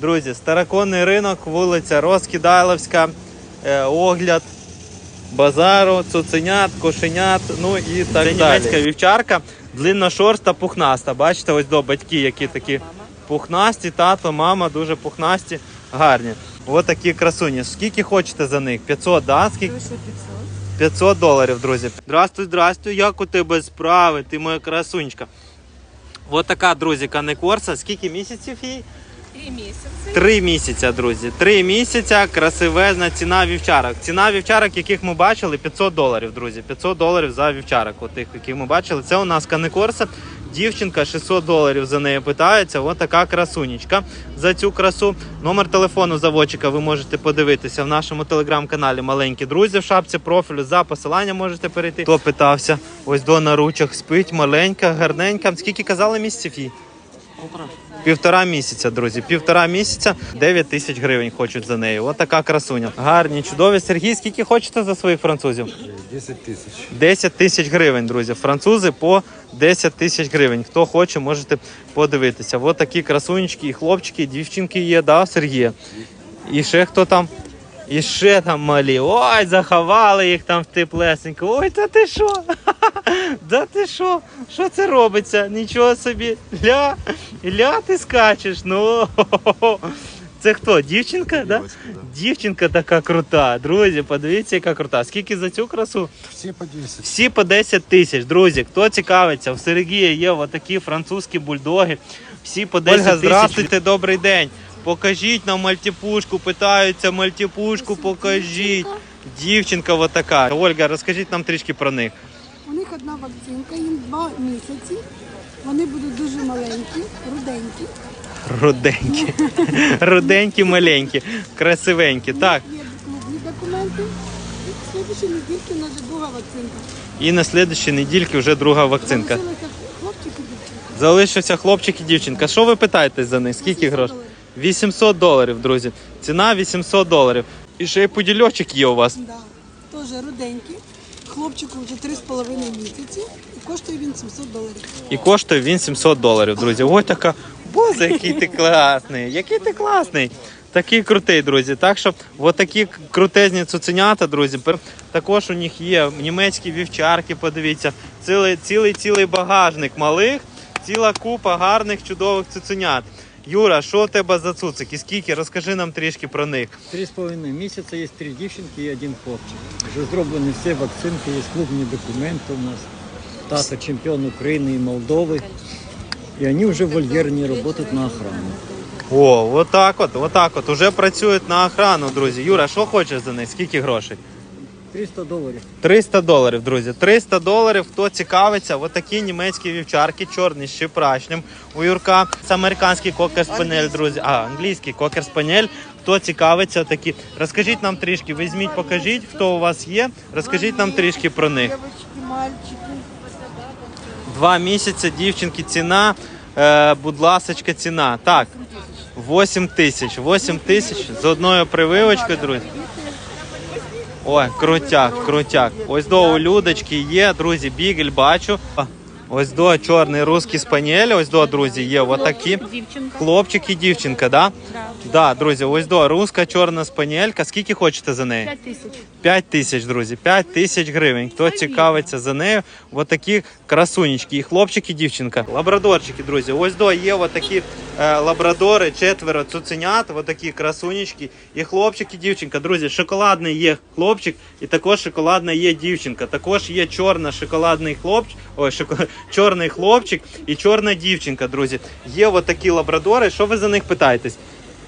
Друзі, староконний ринок, вулиця Розкидайловська, е, огляд базару, цуценят, кошенят, ну і так далі. Німецька вівчарка, длинношорста, пухнаста. Бачите, ось до батьки, які такі пухнасті, тато, мама, дуже пухнасті, гарні. Ось такі красуні. Скільки хочете за них? 500, да? Скільки? 500 доларів, друзі. Здрастуй, здрастуй, як у тебе справи? Ти моя красунечка. Ось така, друзі, канекорса. Скільки місяців їй? Три місяці. Три місяця, друзі. Три місяця, красивезна ціна вівчарок. Ціна вівчарок, яких ми бачили, 500 доларів, друзі. 500 доларів за вівчарок. От тих, яких ми бачили. Це у нас канекорса. Дівчинка 600 доларів за неї питається. Ось така красунечка за цю красу. Номер телефону заводчика ви можете подивитися в нашому телеграм-каналі Маленькі друзі в шапці профілю. За посилання можете перейти. Хто питався? Ось до на ручах спить, маленька, гарненька. Скільки казали місяців їй? Півтора місяця, друзі. Півтора місяця 9 тисяч гривень хочуть за неї. Ось така красуня. Гарні, чудові. Сергій, скільки хочете за своїх французів? 10 тысяч. 10 тисяч гривень, друзі. Французи по 10 тисяч гривень. Хто хоче, можете подивитися. Ось такі красунечки, і хлопчики, і дівчинки є, да, Сергія. І ще хто там? І ще там малі. Ой, заховали їх там в теплесенько. Ой, та ти що? Да ти що? Що це робиться? Нічого собі. Ля, ля ти скачеш. Ну. Це хто? Дівчинка? Да? Да. Дівчинка така крута. Друзі, подивіться, яка крута. Скільки за цю красу? Все по 10. Всі по 10 тисяч. Друзі, хто цікавиться, в Сергія є отакі французькі бульдоги. Всі по 10 Ольга, тисяч. здравствуйте, добрий день. Покажіть нам мальтіпушку, питаються, мальтіпушку покажіть. Дівчинка отака. Ольга, розкажіть нам трішки про них. У них одна вакцинка, їм два місяці. Вони будуть дуже маленькі, руденькі. Руденькі. Руденькі, маленькі, красивенькі. Так. Є клубні документи. І в слідчій недільці у нас вже друга вакцинка. І на слідчій недільки вже друга вакцинка. Залишилися хлопчик і дівчинка. Залишився хлопчик і дівчинка. Що ви питаєте за них? Скільки грошей? доларів. 800 доларів, друзі. Ціна 800 доларів. І ще й подільочок є у вас. Да. Теж руденькі. Хлопчику вже 3,5 місяці і коштує він 700 доларів. І коштує він 700 доларів, друзі. Ось така. Боже, який ти класний! Який ти класний! Такий крутий, друзі. Так що от такі крутезні цуценята, друзі. Також у них є німецькі вівчарки, подивіться. Цілий цілий цілий багажник малих, ціла купа гарних, чудових цуценят. Юра, що у тебе за цуцики? Скільки? Розкажи нам трішки про них. Три з половиною місяця є три дівчинки і один хлопчик. Вже зроблені всі вакцинки, є клубні документи у нас. Тато чемпіон України і Молдови. І вони вже вольєрні працюють на охрану. О, отак от, отак от. Уже працюють на охрану, друзі. Юра, що хочеш за них? Скільки грошей? 300 доларів. 300 доларів, друзі. 300 доларів. Хто цікавиться, от німецькі вівчарки, чорні з щепрачним у Юрка. Це американський кокер спанель, друзі. А, англійський кокер спанель. Хто цікавиться, такі. Розкажіть нам трішки, візьміть, покажіть, хто у вас є. Розкажіть нам трішки про них. Два місяці, дівчинки, ціна. Е, будь ласочка, ціна. Так. 8 тисяч. 8 тисяч з одною прививочкою, друзі. Ой, крутяк, крутяк. Ось до у Людочки є, друзі, бігель бачу. Ось до чорний русський спаніель, ось до, друзі, є отакі. Дівчинка. Хлопчик і дівчинка, да? Да. Да, друзі, ось до руська чорна спаніелька. Скільки хочете за неї? П'ять тисяч. 5 тисяч, друзі, 5 тисяч гривень. Хто цікавиться за нею, от такі красунечки, і хлопчик, і дівчинка. Лабрадорчики, друзі, ось до є от такі е, лабрадори, четверо цуценят, от такі красунечки, і хлопчик, і дівчинка. Друзі, шоколадний є хлопчик, і також шоколадна є дівчинка. Також є чорна шоколадний хлопчик, ой, шоко... чорний хлопчик і чорна дівчинка, друзі. Є от такі лабрадори. Що ви за них питаєтесь?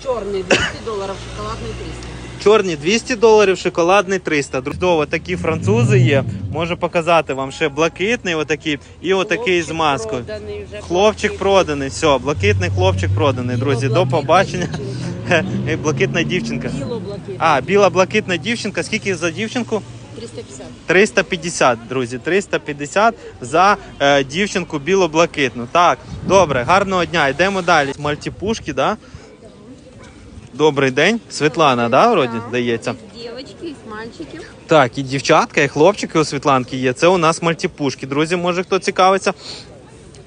Черный 200 долларов, шоколадный 300. Чорні 200 доларів, шоколадний 300. Друзі, такі французи є. Можу показати вам ще блакитний, отакий, і отакий з маскою. Проданий вже. Хлопчик проданий. Все, блакитний хлопчик проданий. Друзі, до Біло-блакитна побачення. дівчинка. Блакитна дівчинка. Біло блакитне. А, біла блакитна дівчинка. Скільки за дівчинку? 350. 350, друзі, 350 за е, дівчинку біло-блакитну. Так, добре, гарного дня. Йдемо далі. Мальтіпушки, да? Добрий день. Світлана, да, вроді, здається. Дівчатки, і мальчики. Так, і дівчатка, і хлопчики у Світланки є. Це у нас мальтіпушки. Друзі, може хто цікавиться.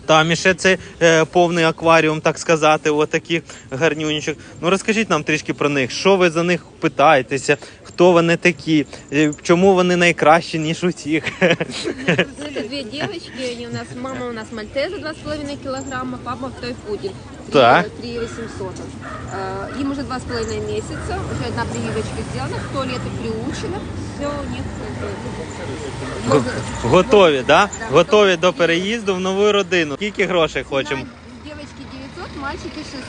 Там іще це е, повний акваріум, так сказати, отаких гарнюнічок. Ну розкажіть нам трішки про них. Що ви за них питаєтеся? Хто вони такі? Е, Чому вони найкращі, ніж усіх? Это две девочки, они у нас, мама у нас мальтеза 2,5 килограмма, папа той пудель. Так. 3 800. Э, Им уже 2,5 месяца, уже одна прививочка сделана, в туалеты приучена. Все у них как бы, можно- Готові, да? Готові до переїзду в нову родину. Скільки грошей хочемо? Девочки 900, мальчики 600.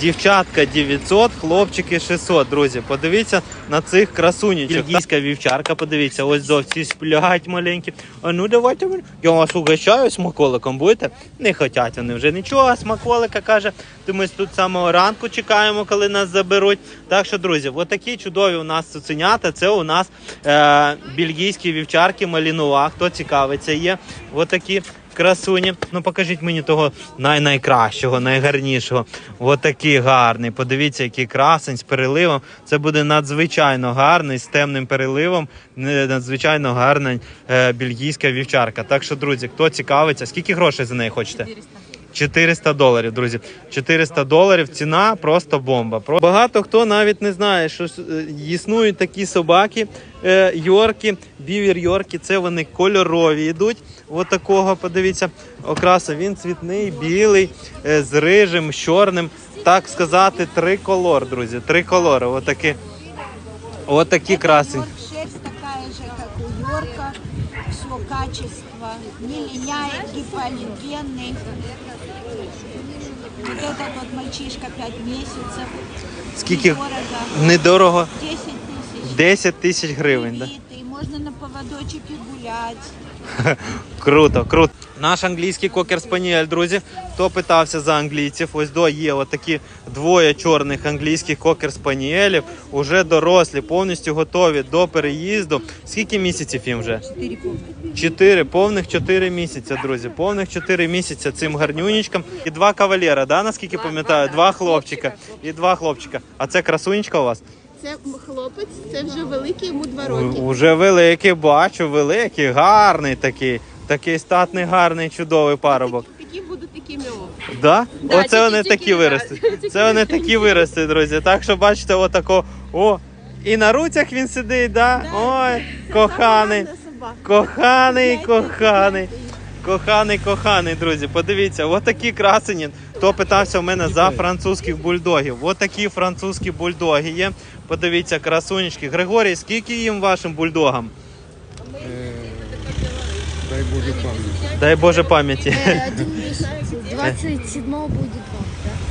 Дівчатка 900, хлопчики 600, друзі. Подивіться на цих красунічок. Бельгійська вівчарка, подивіться, ось до всі сплять маленькі. А ну давайте я вас угощаю смаколиком. Будете? Не хотять вони вже нічого. Смаколика каже. То ми тут з самого ранку чекаємо, коли нас заберуть. Так що, друзі, от такі чудові у нас цуценята. Це у нас е, бельгійські вівчарки малінуа. Хто цікавиться, є. От такі красуні. Ну покажіть мені того най найкращого, найгарнішого. От такий гарний. Подивіться, який красень з переливом. Це буде надзвичайно гарний з темним переливом. Надзвичайно гарна е, бельгійська вівчарка. Так що, друзі, хто цікавиться, скільки грошей за неї хочете? 400 доларів, друзі. 400 доларів ціна просто бомба. Багато хто навіть не знає, що е, існують такі собаки е, Йорки, бівір Йорки. Це вони кольорові йдуть. От такого, подивіться, окраса. Він цвітний, білий, е, з рижим, чорним. Так сказати, триколор, друзі. Триколор. Отакі. Отакі красень. Шерсть такая же, как у Йорка. Все качество Не линяет, гипоаллергенный. Вот этот вот мальчишка 5 месяцев. Скільки Недорого. недорого? 10 тысяч. 10 тисяч гривень. Да? Привитый. Можно на поводочке гулять. Круто, круто. Наш англійський кокер спаніель, друзі. Хто питався за англійців? Ось до є отакі двоє чорних англійських кокер спаніелів. Уже дорослі, повністю готові до переїзду. Скільки місяців їм вже? Чотири повних. Чотири, повних чотири місяця, друзі. Повних чотири місяця цим гарнюнічкам. І два кавалера, да, наскільки пам'ятаю? Два хлопчика. І два хлопчика. А це красунечка у вас? Це хлопець, це вже великий, йому 2 роки. Уже великий, бачу, великий, гарний такий. Такий статний, гарний, чудовий парубок. Такі будуть такими о. Да? Да, Оце тільки- вони тільки, такі виростуть. тільки Це вони такі виростуть, друзі. Так що бачите, отако. О, і на руцях він сидить, да? Ой, коханий. Коханий, коханий. Коханий, коханий, друзі. Подивіться, отакі красені. Хто питався в мене за французьких бульдогів? Отакі французькі бульдоги є. Подивіться, красунечки. Григорій, скільки їм вашим бульдогам? Дай Боже пам'ять. Дай Боже пам'яті. Один месяц. 27 будет два.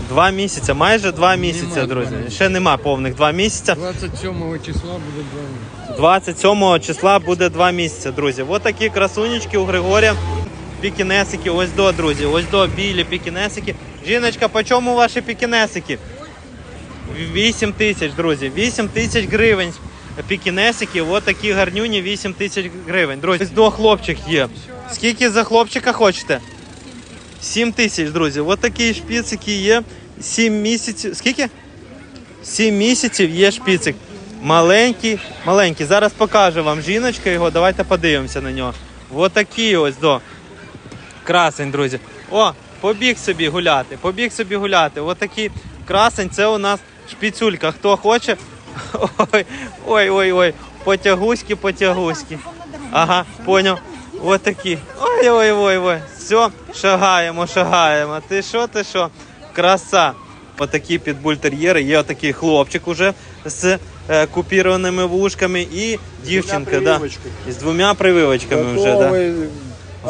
Два місяці, майже два місяці, Нема друзі. Ще нема повних два місяці. 27 числа буде два. місяці. 27 числа буде два місяці, друзі. Ось такі красунечки у Григорія. Пікінесики, ось до, друзі. Ось до білі пікінесики. Жіночка, по чому ваші пікінесики? 8 тисяч, друзі. 8 тисяч гривень. Пікінесики, ось такі гарнюні, 8 тисяч гривень. Друзі, до хлопчик є. Скільки за хлопчика хочете? 7 тисяч, друзі. Ось такі шпіцики є. 7 місяців. Скільки? 7 місяців є шпіцик. Маленький, маленький. Зараз покажу вам жіночка його. Давайте подивимося на нього. Ось такий ось до. Красень, друзі. О, побіг собі гуляти. Побіг собі гуляти. Ось такий красень. Це у нас шпіцюлька. Хто хоче? Ой, ой, ой, ой. Потягуськи, потягуськи. Ага, поняв. Ось такі. Ой, ой, ой, ой. Все, шагаємо, шагаємо. Ти що, ти що? Краса. Отакі підбультер'єри. Є отакий хлопчик уже з е, купірованими вушками і дівчинка. Да, з двома прививочками вже. Да.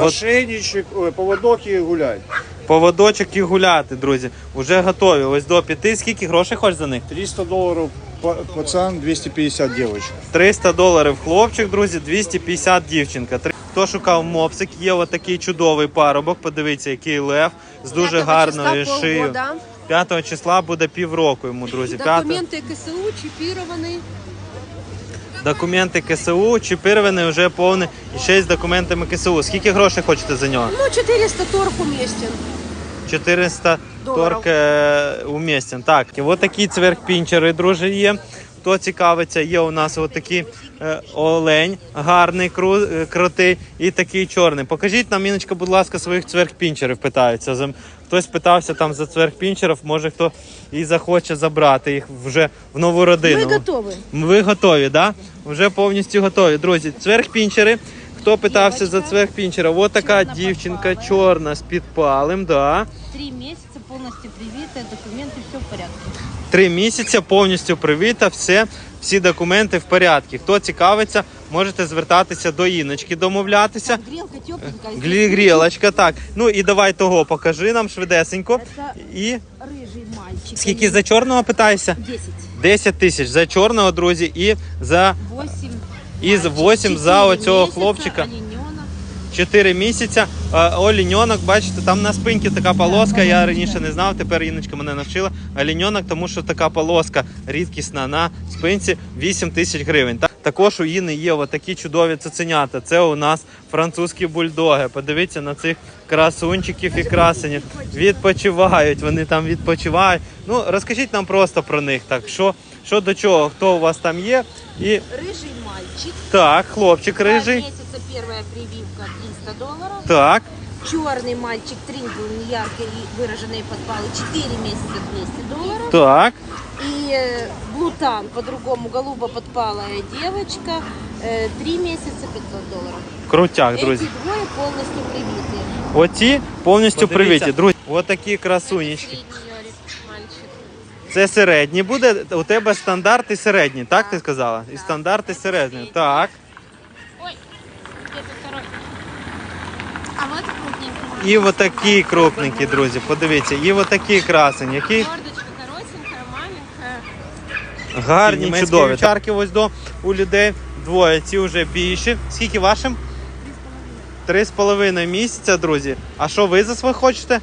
Ошейничок, ой, поводок і гуляй. Поводочок і гуляти, друзі. Уже готові. Ось до п'яти. Скільки грошей хочеш за них? 300 доларів пацан, 250 дівчинка. 300 доларів хлопчик, друзі, 250 дівчинка. Хто шукав мопсик, є отакий чудовий парубок. Подивіться, який лев з дуже гарною шиєю. 5 числа буде півроку йому, друзі. 5... Документы КСУ чипированы. Документи КСУ, чіпірований вже повний і ще з документами КСУ. Скільки грошей хочете за нього? Ну, 400 торг уместен. 400 Доларів. торг е, уместен. Так, і от такі цверхпінчери, друзі, є. Хто цікавиться, є у нас отакий е, олень, гарний, кру, е, крутий і такий чорний. Покажіть нам, Іночка, будь ласка, своїх цверхпінчерів питаються. Хтось питався там за цверхпінчерів, може хто і захоче забрати їх вже в нову родину. Мы готовы. Ви готові, да? Вже повністю готові. Друзі, цверхпінчери. Хто питався за цверхпінчера? Ось така дівчинка чорна з підпалем, да. Три месяца полностью привитая, документы, все в порядке. Три місяці повністю привіта, все, всі документи в порядку. Хто цікавиться, можете звертатися до Іночки, домовлятися. Грелка тепленькая. Глі- Грілочка, так. Ну і давай того, покажи нам швидесенько. І Рыжий мальчик. скільки за чорного питаєшся? 10. 10 тисяч за чорного, друзі, і за 8. І з 8 за оцього хлопчика. 4 місяця. Е, Оліньонок, бачите, там на спинці така полоска. Я раніше не знав, тепер Іночка мене навчила. Оліньонок, тому що така полоска рідкісна на спинці 8 тисяч гривень. Також у Іни є отакі чудові цуценята. Це у нас французькі бульдоги. Подивіться на цих красунчиків і красенів. Відпочивають, вони там відпочивають. Ну, розкажіть нам просто про них. Так, що, що до чого, хто у вас там є. І Рыжий мальчик. так, хлопчик Два рижий. месяца первая прививка 300 долларов. Так. Черный мальчик трингл, неяркие и выраженные подпалы 4 месяца 200 долларов. Так. И э, блутан, по-другому голубо-подпалая девочка, 3 месяца 500 долларов. Крутяк, друзі. Эти двое полностью привитые. Оці повністю Подивіться. привіті. Друзі, отакі красунечки. Це середні буде. У тебе стандарт і середній, так ти сказала? І стандарт і середній. Так. Где-то второй. А вот крупненький. І отакі крупненькі, друзі. Подивіться, і отакі красені, які Мордочка гарні, чудові. Чарки ось до у людей двоє. Ці вже більші. Скільки вашим? Три з половиною місяця, друзі. А що ви за своє хочете?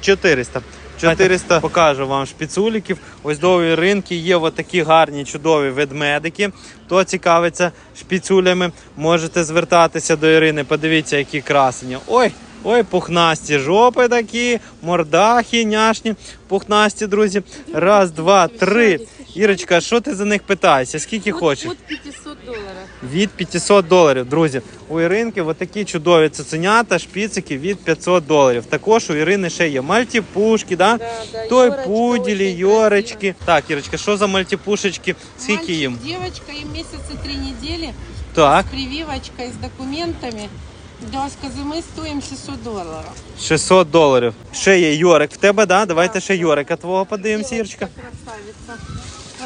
400. 400 покажу вам шпіцуліків. Ось до ринки є отакі гарні, чудові ведмедики. Хто цікавиться шпіцулями, можете звертатися до Ірини. Подивіться, які красені. Ой, ой, пухнасті жопи такі, мордахи, няшні, пухнасті, друзі. Раз, два, три. Ірочка, що ти за них питаєшся? Скільки хочеш? От 500 долларов. Від 500 доларів, друзі. У Іринки отакі чудові цуценята, шпіцики від 500 доларів. Також у Ірини ще є мальтіпушки, да? Да, да, Той Йорочка пуділі, очень йорочки. Так, Ірочка, що за мальтіпушечки? Скільки їм? девочка, им месяца три недели, Так, с прививочкой, с документами. До мы стоим 600 долларов. 600 доларів. Ще є Йорик в тебе, да? Давайте ще Йорика твого подивимося, Ірочка. Красавица.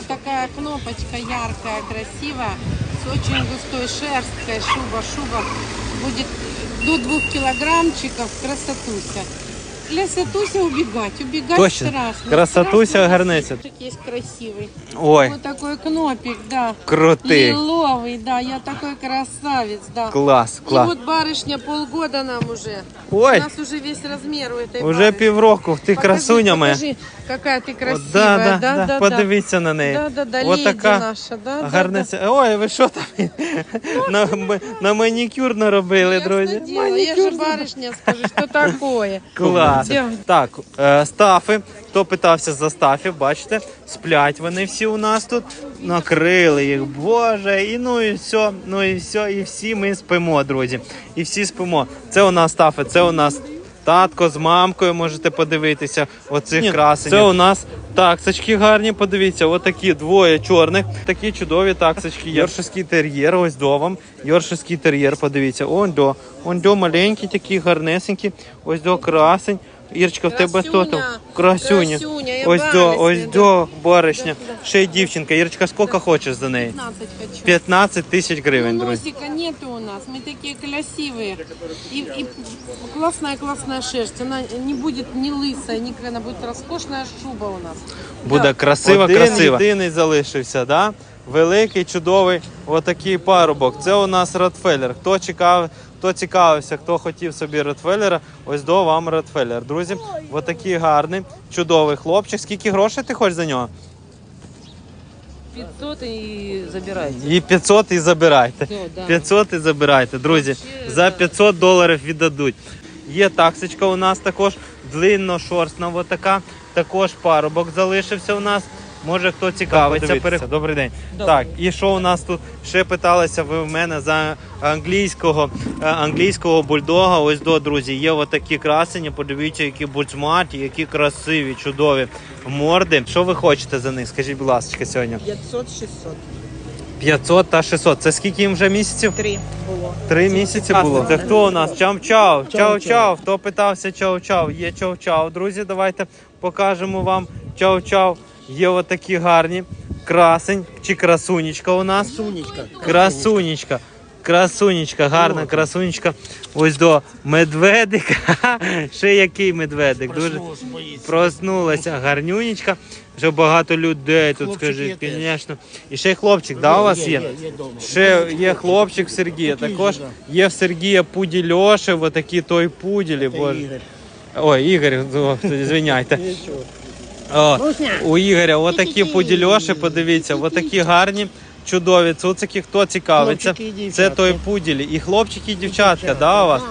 Такая кнопочка яркая, красивая, с очень густой шерсткой, шуба, шуба. Будет до двух килограммчиков, красотуся. Красотуся убегать, убегать Точно. страшно. Красотуся Страшно. гарниться. Есть красивый. Ой, Вот такой кнопик, да. крутий. Лиловый, да, я такой красавец, да. Клас, И клас. вот барышня полгода нам уже. Ой, У нас уже весь размер у этой уже барышни. півроку. Ти Покажи, красуня моя. Покажи, какая ты От, красивая. да, да, да, Подивіться на неї. Да, да, да, От леди така наша, да, Гарне. да, Ой, ви що там? на, м- на манікюр наробили, да. друзі. Ясно дело, я же барышня, скажи, что такое. Клас. Всё. Так, е, стафи. Хто питався за стафів, бачите, сплять вони всі у нас тут. Накрили їх, боже, і ну і все, ну і все, і всі ми спимо, друзі. І всі спимо. Це у нас стафи, це у нас татко з мамкою, можете подивитися. Оцих красенів. Це у нас таксочки гарні, подивіться, отакі двоє чорних. Такі чудові таксочки. є. Йоршиський тер'єр, ось до вам. Йоршиський тер'єр, подивіться. Он до. Он до маленькі, такі гарнесенькі. Ось до красень. Ірочка, в тебе хто там? Красюня. Красюня, я Ось до, барышня, ось да. до баришня. Ще й дівчинка. Ірочка, скільки хочеш за неї? 15 хочу. 15 тисяч гривень, Ну, друзі. носика нету у нас, мы такие красивые. И, и классная-классная шерсть, она не будет не лысая, никакая, она будет роскошная шуба у нас. Буде Да. красиво, Один красиво. Єдиний залишився, да? Великий, чудовий, отакий парубок. Це у нас Ротфеллер. Хто чекав, хто цікавився, хто хотів собі Ротфеллера, ось до вам Ротфеллер. Друзі, отакий гарний, чудовий хлопчик. Скільки грошей ти хочеш за нього? 500 и забирайте. І 500 і забирайте. Все, да. 500 і забирайте, друзі. За 500 доларів віддадуть. Є таксичка у нас також длинношорстна, отака. Також парубок залишився у нас. Може хто цікавиться, переходьте. Добрий день. Так, і що у нас тут ще питалися ви в мене за англійського е, англійського бульдога. Ось до друзі, є отакі красені. Подивіться, які бульцматі, які красиві, чудові морди. Що ви хочете за них? Скажіть, будь ласка, сьогодні. 500-600. 500 та 600. Це скільки їм вже місяців? Три було. Три місяці було. Це хто у нас? Чав-чав. Чав-чав. Хто питався чав-чав? Є чав-чав. Друзі, давайте покажемо вам чав-чав. Є отакі гарні. Красень чи красунечка у нас. Сунечка. Красунечка. Красунечка, гарна красунечка. Ось до медведика. Ще який медведик. Дуже проснулася гарнюнечка. Вже багато людей тут, скажіть, звісно. І ще й хлопчик, да, у вас є? Ще є хлопчик Сергія. Також є в Сергія пуді Льоши, отакі той пуділі. Боже. Ой, Ігор, звиняйте. О, у Ігоря отакі пуді Льоши, подивіться, отакі гарні. Чудові цуцики, хто цікавиться, це той пуділі. І хлопчики, і дівчатка, да, у вас?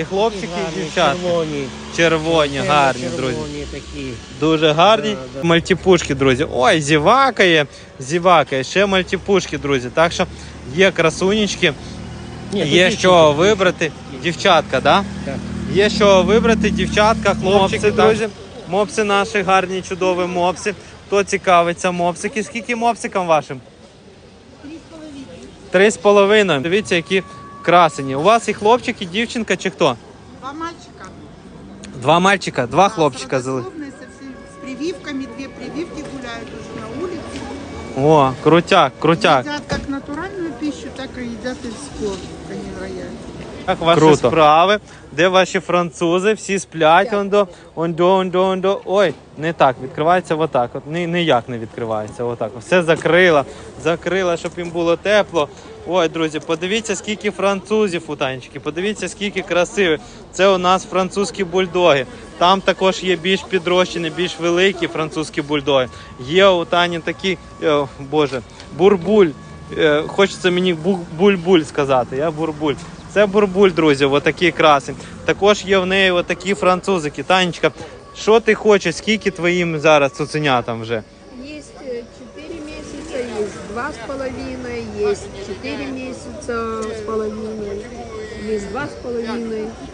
І хлопчики, і дівчатка. Червоні. Червоні, гарні, друзі. Червоні такі. Дуже гарні мальтіпушки, друзі. Ой, зівакає, зівакає. Ще мальтіпушки, друзі. Так що є красунечки, Ні, тут є дівчинки. що вибрати. Дівчатка, да? Так. Є що вибрати, дівчатка, хлопчики, друзі. Мопси наші гарні, чудові мопси. Хто цікавиться, мопсики. Скільки мопсикам вашим? Три з половиною. Дивіться, які красені. У вас і хлопчик, і дівчинка, чи хто? Два мальчика. Два мальчика, два хлопчика зали. С прививками, две прививки гуляют уже на улице. О, крутяк, крутяк. Едят как натуральную пищу, так едят из корм, они рояют. Як ваші Круто. справи? Де ваші французи? Всі сплять ондо, ондо, ондо, ондо. Ой, не так, відкривається отак. От ні, ніяк не відкривається. Отак. Все закрила, закрила, щоб їм було тепло. Ой, друзі, подивіться, скільки французів у танчики, подивіться, скільки красивих. Це у нас французькі бульдоги. Там також є більш підрощені, більш великі французькі бульдоги. Є у Тані такі, о, боже, бурбуль. Е, Хочеться мені бу- буль-буль сказати. Я бурбуль. Це бурбуль, друзі, отакі краси. Також є в неї отакі французики. Танечка, що ти хочеш? Скільки твоїм зараз цуценятам вже? Є э, 4 месяца, есть 2 с половиной, есть 4 місяці с половиной, есть 2 с.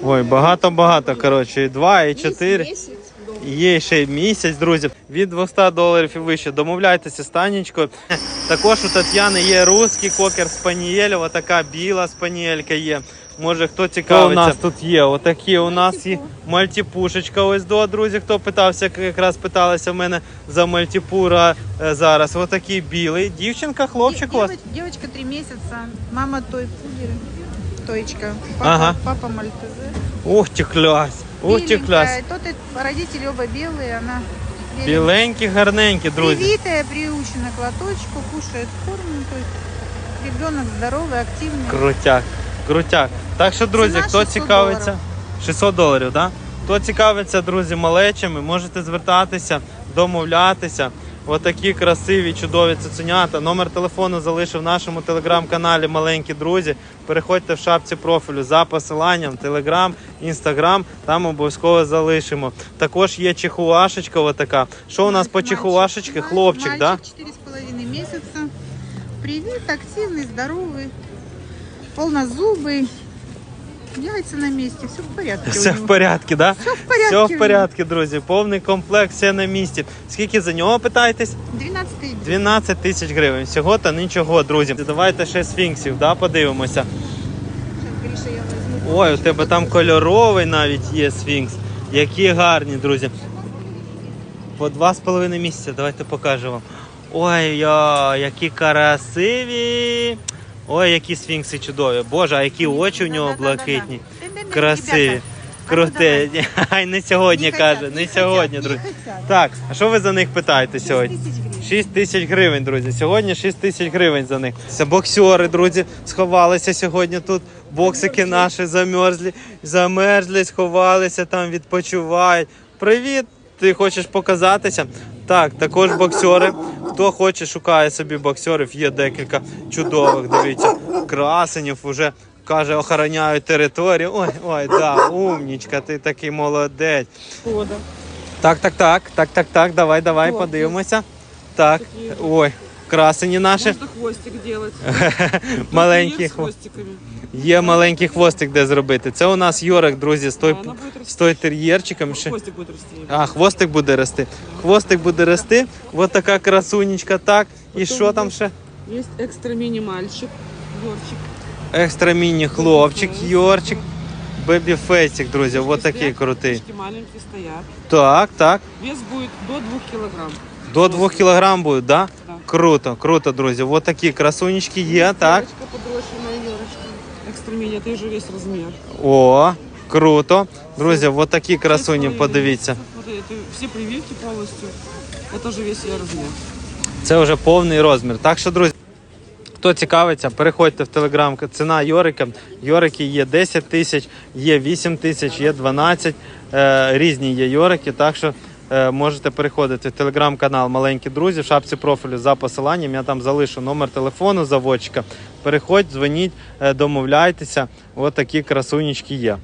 Ой, багато-багато. Коротше, і два, і чотири. Месяц. Є ще місяць, друзі. Від 200 доларів і вище. Домовляйтеся з Танечкою. Також у Тетяни є русський кокер спанієль, отака біла спанієлька є. Може хто цікавиться. у нас тут є? Отакі у нас є мальтіпушечка. Ось до друзі, хто питався, якраз питалися в мене за мальтіпура е, зараз. Отакий білий. Дівчинка, хлопчик у вас. Девочка три месяца, мама той пудель, тоечка, папа, Ага. папа мальтезе. Ух ти клясь! Ух ти клясь! Беленькая, Тот и родители оба белые, она беленькая. Біленькі, гарненькі, друзі. Привитая, приучена к лоточку, кушает корм, ну, то есть ребенок здоровый, активный. Крутяк, крутяк. Так що, друзі, Ціна хто 600 цікавиться, 600 доларів, так? Да? Хто цікавиться, друзі, малечами, можете звертатися, домовлятися. Отакі красиві, чудові цуценята. Номер телефону залишив в нашому телеграм-каналі Маленькі друзі. Переходьте в шапці профілю за посиланням Телеграм, Інстаграм. Там обов'язково залишимо. Також є чихуашечка. Отака. Що у нас по чихуашечки? Хлопчик, так? Да? Мальчик 4,5 месяца. Привит, активный, здоровый, полнозубый. Яйца на месте, все в порядке. у Все в порядку, да? Все в порядке. Все в порядку, друзі. Повний комплект, все на місці. Скільки за нього питаєтесь? 12 тысяч. 12 тисяч гривень. Всього та нічого, друзі. Давайте ще сфінксів, да, подивимося. Ой, у тебе там кольоровий навіть є сфінкс. Які гарні, друзі. По два з половиною місяця. Давайте покажу вам. Ой, я, які красиві. Ой, які сфінкси чудові. Боже, а які очі у нього блакитні. Красиві. Крутезні. Ай, не сьогодні каже, не сьогодні, друзі. Так, а що ви за них питаєте сьогодні? 6 тысяч гривен. 6 тисяч гривень, друзі. Сьогодні 6 тисяч гривень за них. Це боксери, друзі, сховалися сьогодні тут. Боксики наші замерзлі, замерзли, сховалися там, відпочивають. Привіт! Ти хочеш показатися? Так, також боксери. Хто хоче, шукає собі боксерів. Є декілька чудових. Дивіться, красенів уже каже, охороняють територію. Ой, ой, да, умнічка, ти такий молодець. Так, так, так, так, так, так. Давай, давай, подивимося. так. Ой, красені наші. Можно хвостик делать. Маленькі хвостиками. Є маленький хвостик, де зробити. Це у нас Йорик, друзі, з той, з той тер'єрчиком. Ще. Хвостик будет расти. А, хвостик буде рости. Хвостик буде рости. Ось така красунечка, так. І що там ще? Есть экстра мини мальчик, Йорчик. Екстра міні хлопчик, Йорчик, бебі фейсик, друзі. Ось такий крутий. Ручки маленькие стоят. Так, так. Вес будет до 2 килограмм. До 2 кілограм будуть, да? Да. Круто, круто, друзі. Ось такі красунечки є, так Девочка подрощенная Йорочка. Экстра мини, это уже весь размер. О, круто. Друзі, ось такі красуні, подивіться. Вот это все прививки полностью. Это уже весь ее размер. Це вже повний розмір. Так що, друзі, хто цікавиться, переходьте в телеграм. Ціна Йорика. Йорики є 10 тисяч, є 8 тисяч, є 12. Е, різні є Йорики. Так що е, можете переходити в телеграм-канал Маленькі друзі в шапці профілю за посиланням. Я там залишу номер телефону заводчика. Переходь, дзвоніть, е, домовляйтеся. Ось такі красунічки є.